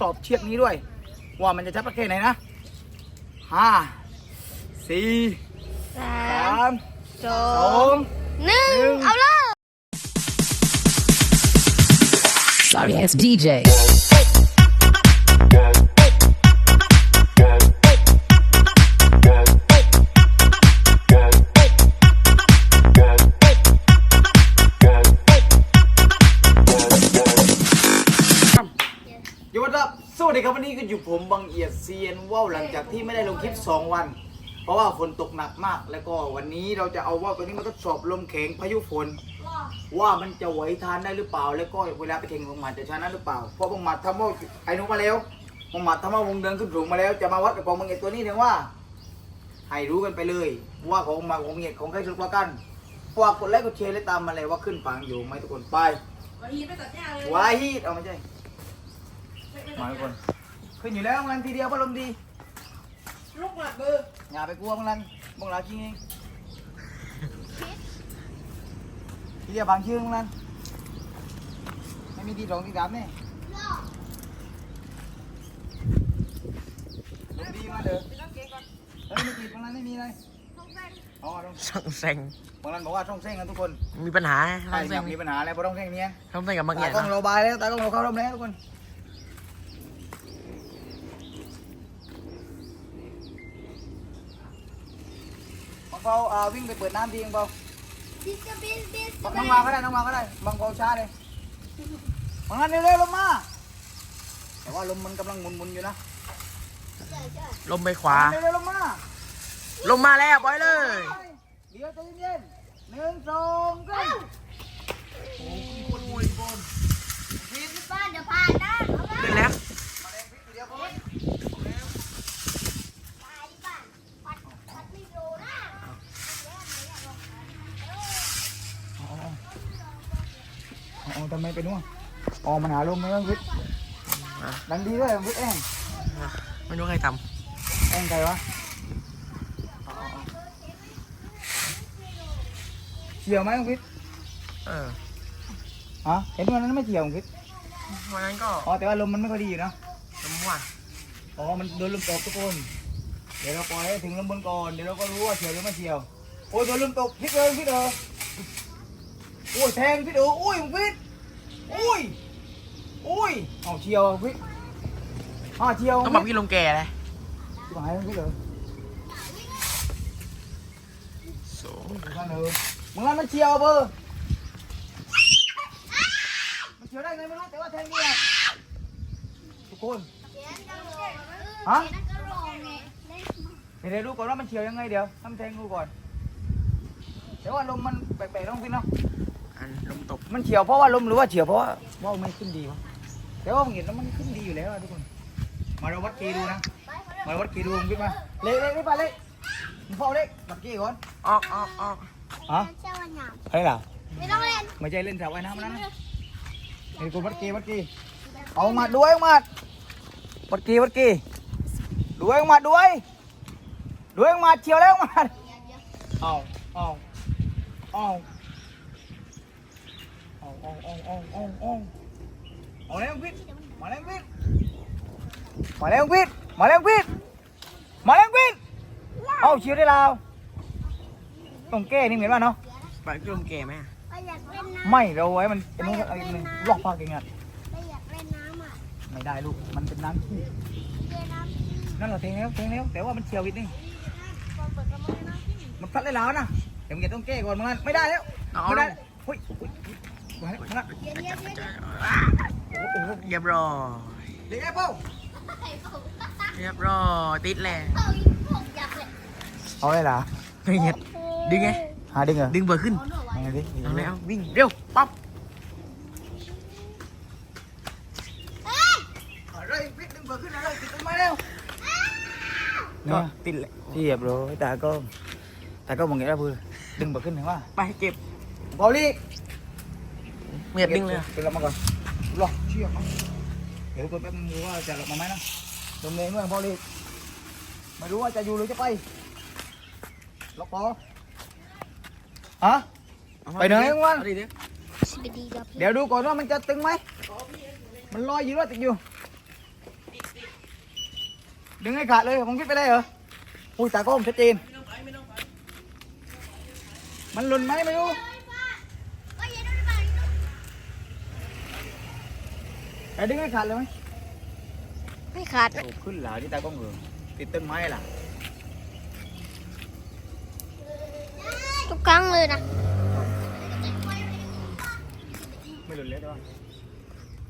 สอบเชือกนี้ด้วย ว่ามันจะชัดประแค่ไหนนะห้าสี่สาสามมสอสอง งหนึ่หนึ่งงเอาเลย Sorry ass DJ. ผมบังเอียดเซียนว่าวหลังจากที่ไม่ได้ลงคลิป 2 วัน เพราะว่าฝนตกหนักมาก แล้วก็วันนี้เราจะเอาว่าวตัวนี้มาทดสอบลมแข็งพายุฝน ว่ามันจะไหวทานได้หรือเปล่า แล้วก็เวลาไปแข่งบังหมัดจะชนะหรือเปล่า เพราะบังหมัดทำว่าไอ้นุมาแล้วบังหมัดทำว่าวงเดินขึ้นสูงมาแล้ว จะมาวัดกับกองบังเอียดตัวนี้เนี่ยว่าให้รู้กันไปเลย ว่าของมาของบังเอียดของใครสุดกว่ากันฝากกดไลค์กดแชร์และตามมาเลยว่าขึ้นฝังอยู่ไหมทุกคนไปวาฮีดเอาไม่ใช่มาทุกคน ขึ้นอยู่แล้วมันทีเดียวพัดลมดี ลูกหลับเบอร์อย่าไปกลัวมึงลันมึงลาคิงเองทีเดียวบางชื่อมึงลันไม่มีทีสองทีสามแน่ลมดีมาเด้อเฮ้ยไม่ติดมึงลันไม่มีเลยอ๋อต้องช่องแซงมึงลันบอกว่าต้องเส้งกันทุกคนมีปัญหาใช่ช่องแซองยากมีปัญหาอะไรเพราะต้องเส้งเนี้ยช่องแซงกับมังตาเงียกล้องนะเราบายแล้วตากล้องเราเข้าร่มแล้วทุกคน เปาอ่าวิ่งไปเปิดน้ำทีบังเปาบิสบิสบิสน้องมาก็ได้น้องมาก็ได้บังเปาช้าเลยบังนั้นเร็วๆลงมาแต่ว่าลมมันกำลังหมุนๆอยู่นะลมไปขวาเร็วๆลงมาลมมาแล้วปล่อยเลยเดี๋ยวใจเย็นๆหนึ่งสองสามโอ้ยคนโวยคนพิษ บ้านเดี๋ยวผ่านนะเอาเลย ขึ้นแล้ว มาแรงพิษเดียวคน ตายที่บ้านปัดปัดไม่โดนนะ อ๋อ อ๋อทำไมเป็นวะอ๋อมันหาลมไหมวะพิษดังดีด้วยพิษเองไม่รู้ใครทเองใครวะเฉียวไหมพิษำเออฮะเห็นวันนั้นไม่เฉียวพิษวันนั้นก็อ๋อแต่ว่าลมมันไม่ค่อยดีอยู่นะลมว่านอ๋อมันโดนลมตกทุกคนเดี๋ยวเราปล่อยให้ถึงลมบนก่อนเดี๋ยวเราก็รู้ว่าเฉียวหรือไม่เฉียวโอ้ยโดนลมตกพิษเลยพิษเออโอ้ยแทงพิษเอออุ้ยพิษอุ้ยอุ้ยเอาเฉียวพิษอ่าเฉียวต้องแบบพี่ลงแก่เลยหายพิษเออโซ่นั่นเออมึงนั่นมันเฉียวเบอร์มันเฉียวได้ไงไม่รู้แต่ว่าแทงเนี่ยทุกคนฮะนั่นก็รองไงเล่นเดี๋ยวดูก่อนว่ามันเฉียวยังไงเดี๋ยวทำแทงดูก่อนเดี๋ยวว่าลมมันแปลกๆต้องพิษเนาะอัน ลมตก มันเฉียวเพราะว่าลมหรือว่าเฉียวเพราะว่าว่าวมันขึ้นดีวะแต่ว่าผมเห็นแล้วมันขึ้นดีอยู่แล้วอะทุกคน มาเราวัดกีดูนะ มาวัดกีดูมึงขึ้นมา เละเละนี่ไปเละมึงเฝ้าเละวัดกีก่อนออกออกออกฮะเจ้าวันหนาวใครล่ะไม่ต้องเล่นไม่ใช่เล่นแถวไว้น้ำนั้นนะเฮ้ยกูวัดกีวัดกีเอามาด้วยเอามาวัดกีวัดกีด้วยเอามาด้วยด้วยเอามาเฉียวแล้วเอามาเอาเอาเอา เอาเอาเอาเอาเอาเอาเอาแล้วพิษมาแล้วพิษมาแล้วพิษมาแล้วพิษมาแล้วพิษเอาเฉียวได้แล้วต้องแก้นี่เหมือนว่าเนาะไปพี่ลงแก่ไหมอะไปอยากเล่นน้ำไม่เราไว้มันเป็นนู้นอะไรนึงลอกปากเองอะไปอยากเล่นน้ำอะไม่ได้ลูกมันเป็นน้ำขี้เล่นน้ำนั่นเราเทงแล้วเทงแล้วแต่ว่ามันเฉียวอีกนี่ก่อนเปิดกระมือน้ำที่มันพลัดได้แล้วนะเดี๋ยวมึงจะต้องแก้ก่อนมึงนั่นไม่ได้แล้วเอาไม่ลได้งเฮ้ย Quá đấy, quá dạ rồi. Đẹp không? Đẹp rồi, tít lè. Ôi là. Ngay nhiệt. Đi nghe. À đi rồi Đừng vừa khinh. Thằng này không? Vinh, rêu, bóc. Nó tin lệ. Hiệp rồi, ta có. Ta có một nghĩa là vừa. Đừng vừa khinh nữa mà. Bài kịp. Bỏ đi. เงียบดิ้งเลยไปลำมาก่อนรอเชี่ยครับเดี๋ยวคนแป๊บนึงดูว่าจะลงมาไหมนะตรงเมงเมืองพอลีไม่รู้ว่าจะอยู่หรือจะไปล็อกคอฮะไปไหนวะเดี๋ยวดูก่อนว่ามันจะตึงไหมมันลอยอยู่ว่าติดอยู่ ดึงให้ขาดเลยผมคิดไปได้เหรออุ้ยตาก้มชัดเจนมันหลุนไหมไม่รู้ ไอ้ดึงให้ขาดเลยไหมไม่ขาดโอ้ขึ้นหลาที่ตากล้องเหรอติดต้นไม้ล่ะทุกครั้งเลยนะ ไม่หล่นเลยใช่ปะ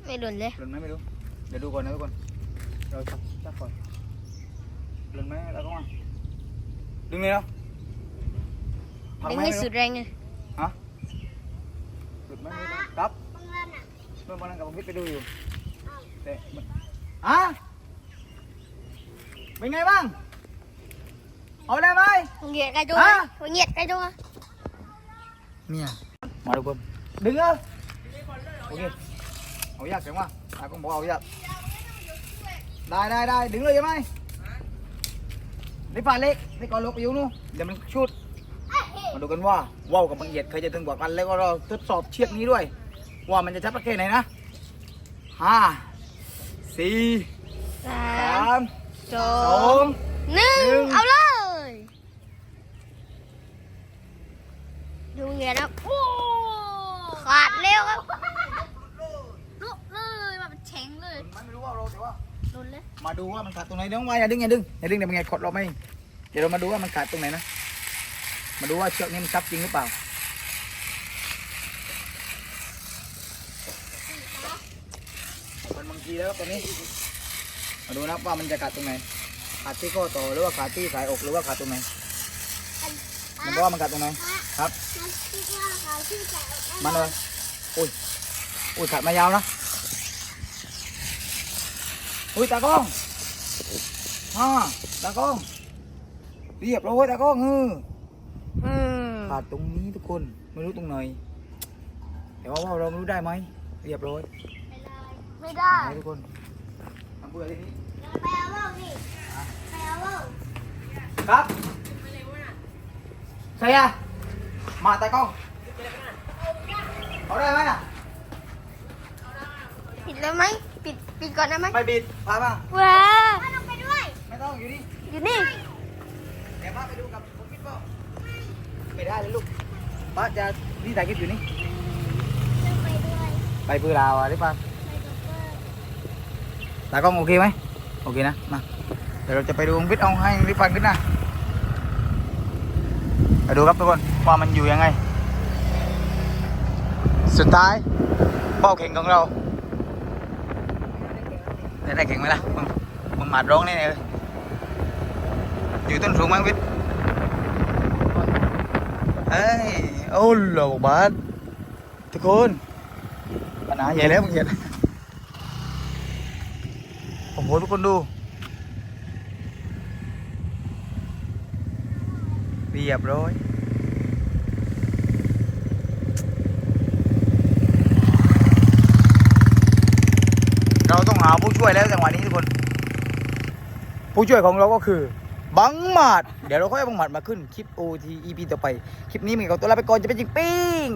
ไม่หล่นเลยหล่นไหมไม่รู้เดี๋ยวดูก่อนนะทุกคนเราจับจับก่อนหล่นไหมตากล้องอะดึงเลยเนาะพัดึงไมให้ไม่รู้สุดแรงเลยฮะหลุดไหมไม่รู้ครับบางวันอะเมื่อวันนั้นกับผมคิดไปดูอยู่ แต่มันอะเป็นไงบ้าง เอาได้ไหม เหยียดใครดูฮะ เหยียดใครดูเนี่ย มาดูคน ดึงเออโอเค เอายากจังวะตากล้องบอกเอายากได้ได้ได้ดึงเลยใช่ไหมนี่ฝ่าเล็กนี่ก่อนลบไปอยู่นู่นเดี๋ยวมันชุด มาดูกันว่าว่าวกับบางเหยียดใครจะถึงกว่ากัน แล้วก็เราทดสอบเชือกนี้ด้วย ว่ามันจะชัดประเภทไหนนะห้า สี่สาสามมสสอองงหนึ่หนึ่งงเอาเลย ดูเหยียดนะโอ้ขาดเร็วครับลุกเลยมันแข็งเลยมันไม่รู้ว่าเราแต่ว่าหลุดเลยมาดูว่ามันขาดตรงไหนเดี๋ยวมาอย่าดึงอย่าดึงอย่าดึงเดี๋ยวมันไงขดเราไม่เดี๋ยวเรามาดูว่ามันขาดตรงไหนนะมาดูว่าเชือกนี้มันชับจริงหรือเปล่ามันบาง ทีแล้วตอนนี้ มาดูนะว่ามันจะขาดตรงไหน ขาดที่ข้อต่อหรือว่าขาดที่สายอกหรือว่าขาดตรงไหน มันบอกว่ามันขาดตรงไหน ครับ มันคิดว่าเขาชื่อใจมันเลยอุ้ย อุ้ยขาดมายาวนะ อุ้ยตากล้องฮ่าตากล้อง เรียบร้อยตากล้องเอออืมขาดตรงนี้ทุกคน ไม่รู้ตรงไหน แต่ว่าว่าเราไม่รู้ได้ไหม เรียบร้อย ไม่ได้ไหนทุกคนทำเบื่อทีนี้ไปเอาว่าวนี่ไปเอาว่าวครับใช่อะมาตากล้องเอาได้ไหมอะปิดเลยไหมปิดปิดก่อนได้ไหมไม่บิดพามางว้าลงไปด้วย ไม่ต้องอยู่นี่อยู่นี่เดี๋ยวป้าไปดูกับผมคิดว่าไม่ได้เลยลูกป้าจะนี่ถ่ายคลิปอยู่นี่ไปด้วยไปปืนลาวอะดิป้าไปกับเพื่อน ตากล้องโอเคไหมโอเคนะมาเดี๋ยวเราจะไปดูวิทย์เอาให้ริฟันขึ้นนะไปดูครับทุกคนว่ามันอยู่ยังไง สุดท้ายเป้าเข่งของเราได้ได้เข่งไหมล่ะมึงมึงหมาดร้องแน่เลยอยู่ต้นสูงมั้งวิทย์เอ้ยโอ้โหบาสทุกคนปัญหาใหญ่แล้วมึงเห็น โหทุกคนดู เรียบร้อยเราต้องหาผู้ช่วยแล้วจังหวะนี้ทุกคน ผู้ช่วยของเราก็คือ บังหมัด เดี๋ยวเราค่อยเอาบังหมัดมาขึ้น คลิป OT EP ต่อไป คลิปนี้มีกับตัวลาไปก่อนจะเป็นจริงปิ้ง